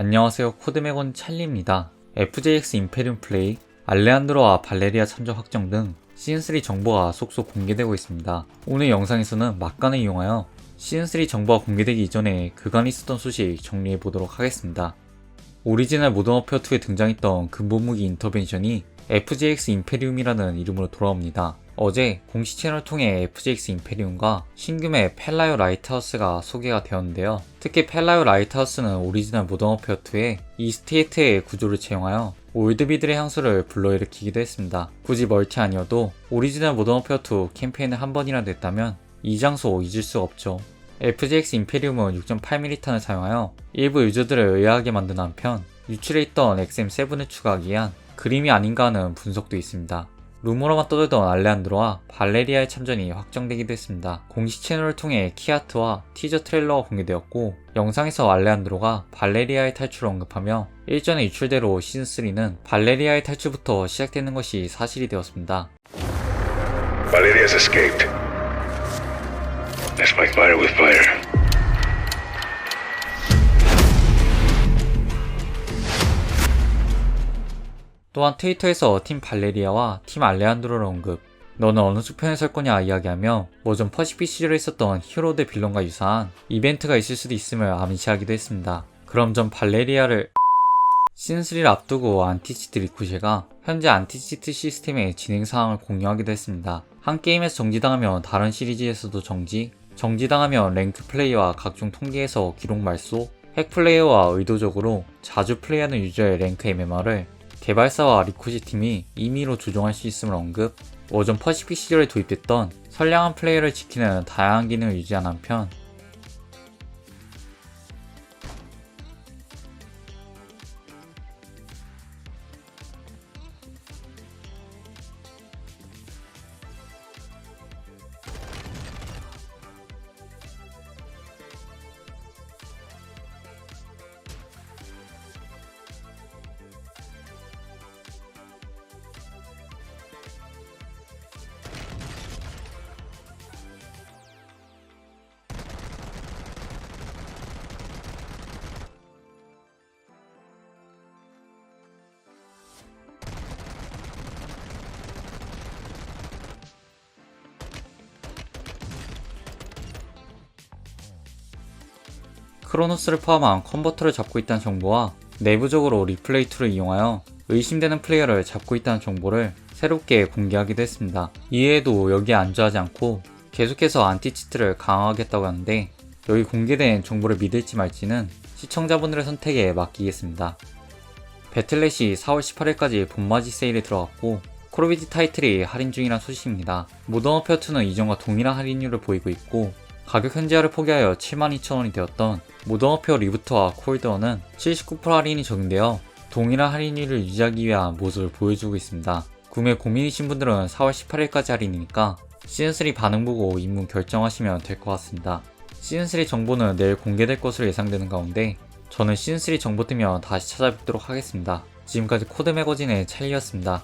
안녕하세요 코드맥원 찰리입니다. FJX 임페리움 플레이, 알레안드로와 발레리아 참전 확정 등 시즌3 정보가 속속 공개되고 있습니다. 오늘 영상에서는 막간을 이용하여 시즌3 정보가 공개되기 이전에 그간 있었던 소식 정리해 보도록 하겠습니다. 오리지널 모던 워페어 2에 등장했던 근본 무기 인터벤션이 FJX 임페리움이라는 이름으로 돌아옵니다. 어제 공식 채널을 통해 FJX 임페리움과 맵 펠라요 라이트하우스가 소개가 되었는데요. 특히 펠라요 라이트하우스는 오리지널 모던워페어 2의 이스테이트의 구조를 채용하여 올드비들의 향수를 불러일으키기도 했습니다. 굳이 멀티 아니어도 오리지널 모던워페어 2 캠페인을 한 번이라도 했다면 이 장소 잊을 수 없죠. FGX 임페리움은 6.8mm탄을 사용하여 일부 유저들을 의아하게 만든 한편 유출해 있던 XM7을 추가하기 위한 그림이 아닌가 하는 분석도 있습니다. 루머로만 떠들던 알레안드로와 발레리아의 참전이 확정되기도 했습니다. 공식 채널을 통해 키아트와 티저 트레일러가 공개되었고 영상에서 알레안드로가 발레리아의 탈출을 언급하며 일전의 유출대로 시즌3는 발레리아의 탈출부터 시작되는 것이 사실이 되었습니다. Valeria's escaped. Let's fight fire with fire. 또한 트위터에서 팀 발레리아와 팀 알레안드로를 언급 너는 어느 쪽 편에 설 거냐 이야기하며 뭐전 퍼시피 시절에 있었던 히어로 대 빌런과 유사한 이벤트가 있을 수도 있음을 암시하기도 했습니다. 그럼 전 발레리아를 시즌3를 앞두고 안티치트 리쿠쉐가 현재 안티치트 시스템의 진행 상황을 공유하기도 했습니다. 한 게임에서 정지당하면 다른 시리즈에서도 정지, 정지당하면 랭크 플레이와 각종 통계에서 기록 말소, 핵 플레이어와 의도적으로 자주 플레이하는 유저의 랭크 MMR을 개발사와 리쿠시 팀이 임의로 조정할 수 있음을 언급, 워전 퍼시픽 시절에 도입됐던 선량한 플레이를 지키는 다양한 기능을 유지한 한편 크로노스를 포함한 컨버터를 잡고 있다는 정보와 내부적으로 리플레이 툴을 이용하여 의심되는 플레이어를 잡고 있다는 정보를 새롭게 공개하기도 했습니다. 이외에도 여기에 안주하지 않고 계속해서 안티치트를 강화하겠다고 하는데 여기 공개된 정보를 믿을지 말지는 시청자분들의 선택에 맡기겠습니다. 배틀넷이 4월 18일까지 봄맞이 세일에 들어갔고 콜오비지 타이틀이 할인 중이란 소식입니다. 모던워페어2는 이전과 동일한 할인율을 보이고 있고 가격 현지화를 포기하여 72,000원이 되었던 모던워페어 리부트와 콜드어는 79% 할인이 적용되어 동일한 할인율을 유지하기 위한 모습을 보여주고 있습니다. 구매 고민이신 분들은 4월 18일까지 할인이니까 시즌3 반응 보고 입문 결정하시면 될 것 같습니다. 시즌3 정보는 내일 공개될 것으로 예상되는 가운데 저는 시즌3 정보 뜨면 다시 찾아뵙도록 하겠습니다. 지금까지 코드 매거진의 찰리였습니다.